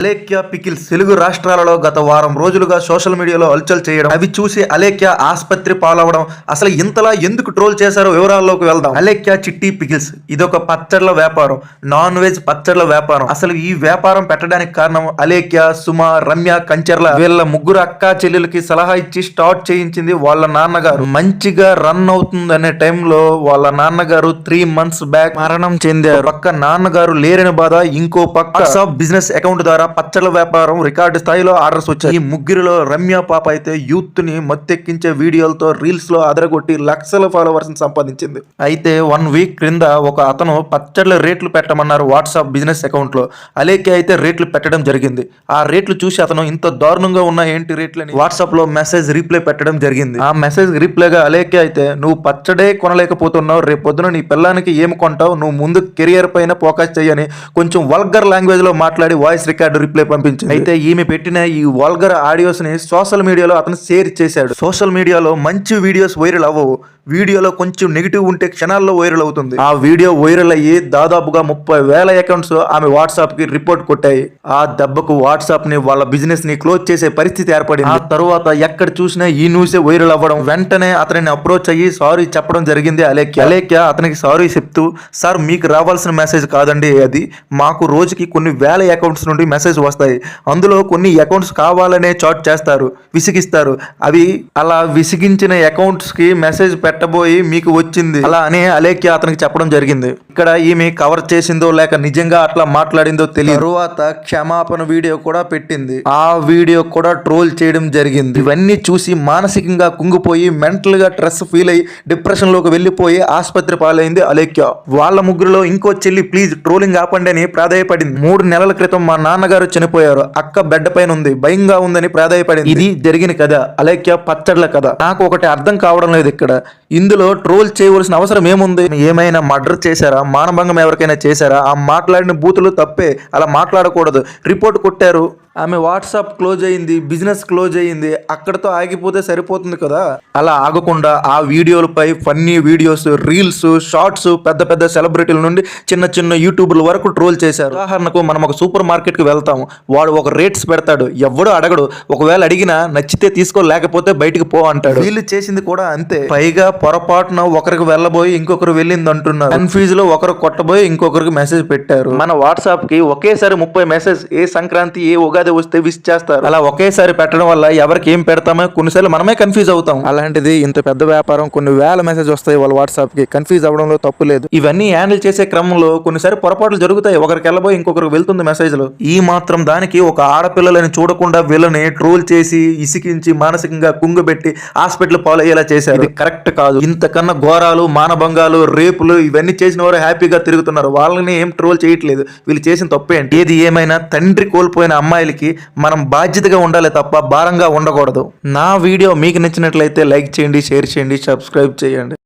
Alekhya pickles Telugu రాష్ట్రాలలో గత వారం రోజులుగా సోషల్ మీడియాలో హల్చల్ చేయడం అవి చూసి అలేఖ్య ఆసుపత్రి పాలవడం. అసలు ఇంతలా ఎందుకు ట్రోల్ చేశారో వివరాల్లోకి వెళ్దాం. అలేఖ్య చిట్టి పికిల్స్ ఇదొక పచ్చళ్ళ వ్యాపారం. నాన్ వెజ్ పచ్చళ్ళ వ్యాపారం. అసలు ఈ వ్యాపారం పెట్టడానికి కారణం అలేఖ్య సుమ రమ్య కంచర్ల. వీళ్ళ ముగ్గురు అక్క చెల్లెలకి సలహా ఇచ్చి స్టార్ట్ చేయించింది వాళ్ళ నాన్నగారు. మంచిగా రన్ అవుతుంది అనే టైంలో వాళ్ళ నాన్నగారు త్రీ మంత్స్ బ్యాక్ మరణం చెందారు. పక్క నాన్నగారు లేరని బాధ ఇంకో పక్క బిజినెస్ అకౌంట్ ద్వారా పచ్చళ్ళ వ్యాపారం రికార్డు స్థాయిలో ఆర్డర్స్ వచ్చాయి. ఈ ముగ్గురిలో రమ్య పాప అయితే యూత్ని మత్తెక్కించే వీడియోలతో రీల్స్లో అదరగొట్టి లక్షల ఫాలోవర్స్ సంపాదించింది. అయితే వన్ వీక్ క్రింద ఒక అతను పచ్చళ్ళ రేట్లు పెట్టమన్నారు వాట్సాప్ బిజినెస్ అకౌంట్లో అలేకే అయితే రేట్లు పెట్టడం జరిగింది. ఆ రేట్లు చూసి అతను ఇంత దారుణంగా ఉన్న ఏంటి రేట్లని వాట్సాప్లో మెసేజ్ రీప్లై పెట్టడం జరిగింది. ఆ మెసేజ్ రీప్లైగా అలేకే అయితే నువ్వు పచ్చడే కొనలేకపోతున్నావు. రేపు పొద్దున నీ పిల్లానికి ఏమి కొంటావు? నువ్వు ముందు కెరియర్ పైన ఫోకస్ చేయని కొంచెం వల్గర్ లాంగ్వేజ్లో మాట్లాడి వాయిస్ రికార్డు రిప్లై పంపించింది. అయితే ఈమె పెట్టిన ఈ వల్గర్ ఆడియోస్ని సోషల్ మీడియాలో అతను షేర్ చేశాడు. సోషల్ మీడియాలో మంచి వీడియోస్ వైరల్ అవ్వవు. వీడియోలో కొంచెం నెగిటివ్ ఉంటే క్షణాల్లో వైరల్ అవుతుంది. ఆ వీడియో వైరల్ అయ్యి దాదాపుగా ముప్పై వేల అకౌంట్స్ ఆమె వాట్సాప్కి రిపోర్ట్ కొట్టాయి. ఆ దెబ్బకు వాట్సాప్ని వాళ్ళ బిజినెస్ని క్లోజ్ చేసే పరిస్థితి ఏర్పడింది. ఆ తర్వాత ఎక్కడ చూసినా ఈ న్యూసే వైరల్ అవ్వడం. వెంటనే అతనిని అప్రోచ్ అయ్యి సారీ చెప్పడం జరిగింది అలేఖ్య. అలేఖ్య అతనికి సారీ చెప్తూ సార్ మీకు రావాల్సిన మెసేజ్ కాదండి. అది మాకు రోజుకి కొన్ని వేల అకౌంట్స్ నుండి మెసేజ్ వస్తాయి. అందులో కొన్ని అకౌంట్స్ కావాలనే చాట్ చేస్తారు విసిగిస్తారు. అవి అలా విసిగించిన అకౌంట్స్కి మెసేజ్ పెట్టబోయి మీకు వచ్చింది. అలా అని అలేఖ్య అతనికి చెప్పడం జరిగింది. ఇక్కడ ఈమె కవర్ చేసిందో లేక నిజంగా అట్లా మాట్లాడిందో తెలియదు. తరువాత క్షమాపణ వీడియో కూడా పెట్టింది. ఆ వీడియో కూడా ట్రోల్ చేయడం జరిగింది. ఇవన్నీ చూసి మానసికంగా కుంగిపోయి మెంటల్గా స్ట్రెస్ ఫీల్ అయ్యి డిప్రెషన్లోకి వెళ్ళిపోయి ఆసుపత్రి పాలైంది అలేఖ్య. వాళ్ళ ముగ్గురులో ఇంకో చెల్లి ప్లీజ్ ట్రోలింగ్ ఆపండి అని ప్రాధాయపడింది. మూడు నెలల క్రితం మా నాన్నగారు చనిపోయారు. అక్క బెడ్ పైన ఉంది. భయంగా ఉందని ప్రాధాయపడింది. ఇది జరిగిన కథ. అలేఖ్య పచ్చడ్ల కథ. నాకు ఒకటి అర్థం కావడం లేదు ఇక్కడ. ఇందులో ట్రోల్ చేయవలసిన అవసరం ఏముంది? ఏమైనా మర్డర్ చేశారా? మానభంగం ఎవరికైనా చేశారా? ఆ మాట్లాడిన బూతులు తప్పే. అలా మాట్లాడకూడదు. రిపోర్ట్ కొట్టారు. ఆమె వాట్సాప్ క్లోజ్ అయింది బిజినెస్ క్లోజ్ అయింది అక్కడతో ఆగిపోతే సరిపోతుంది కదా? అలా ఆగకుండా ఆ వీడియోలపై ఫన్నీ వీడియోస్ రీల్స్ షార్ట్స్ పెద్ద పెద్ద సెలబ్రిటీల నుండి చిన్న చిన్న యూట్యూబర్ల వరకు ట్రోల్ చేశారు. ఉదాహరణకు మనం ఒక సూపర్ మార్కెట్కి వెళ్తాము. వాడు ఒక రేట్స్ పెడతాడు. ఎవడు అడగడు. ఒకవేళ అడిగినా నచ్చితే తీసుకో లేకపోతే బయటికి పో అంటాడు. వీళ్ళు చేసింది కూడా అంతే. పైగా పొరపాటున ఒకరికి వెళ్ళబోయి ఇంకొకరు వెళ్ళింది అంటున్నారు. కన్ఫ్యూజ్లో ఒకరు కొట్టబోయి ఇంకొకరికి మెసేజ్ పెట్టారు. మన వాట్సాప్కి ఒకేసారి ముప్పై మెసేజ్ ఏ సంక్రాంతి ఏ ఉగాది వస్తే విష్ చేస్తారు. అలా ఒకేసారి పెట్టడం వల్ల ఎవరికి ఏం పెడతామో కొన్నిసార్లు మనమే కన్ఫ్యూజ్ అవుతాం. అలాంటిది ఇంత పెద్ద వ్యాపారం కొన్ని వేల మెసేజ్ వస్తాయి వాళ్ళ వాట్సాప్కి. కన్ఫ్యూజ్ అవడంలో తప్పు లేదు. ఇవన్నీ హ్యాండిల్ చేసే క్రమంలో కొన్నిసారి పొరపాట్లు జరుగుతాయి. ఒకరికి వెళ్ళబోయి ఇంకొకరికి వెళ్తుంది మెసేజ్లు ఈ మాత్రం దానికి ఒక ఆడపిల్లలని చూడకుండా వీళ్ళని ట్రోల్ చేసి ఇసికించి మానసికంగా కుంగబెట్టి హాస్పిటల్ పాలయ్యేలా చేశారు. ఇది కరెక్ట్ కాదు. ఇంతకన్నా ఘోరాలు మానభంగాలు రేపులు ఇవన్నీ చేసిన వారు హ్యాపీగా తిరుగుతున్నారు. వాళ్ళని ఏం ట్రోల్ చేయట్లేదు. వీళ్ళు చేసిన తప్పేంటి? ఏది ఏమైనా తండ్రి కోల్పోయిన అమ్మాయిలకి మనం బాధ్యతగా ఉండాలి తప్ప భారంగా ఉండకూడదు. నా వీడియో మీకు నచ్చినట్లయితే లైక్ చేయండి షేర్ చేయండి సబ్స్క్రైబ్ చేయండి.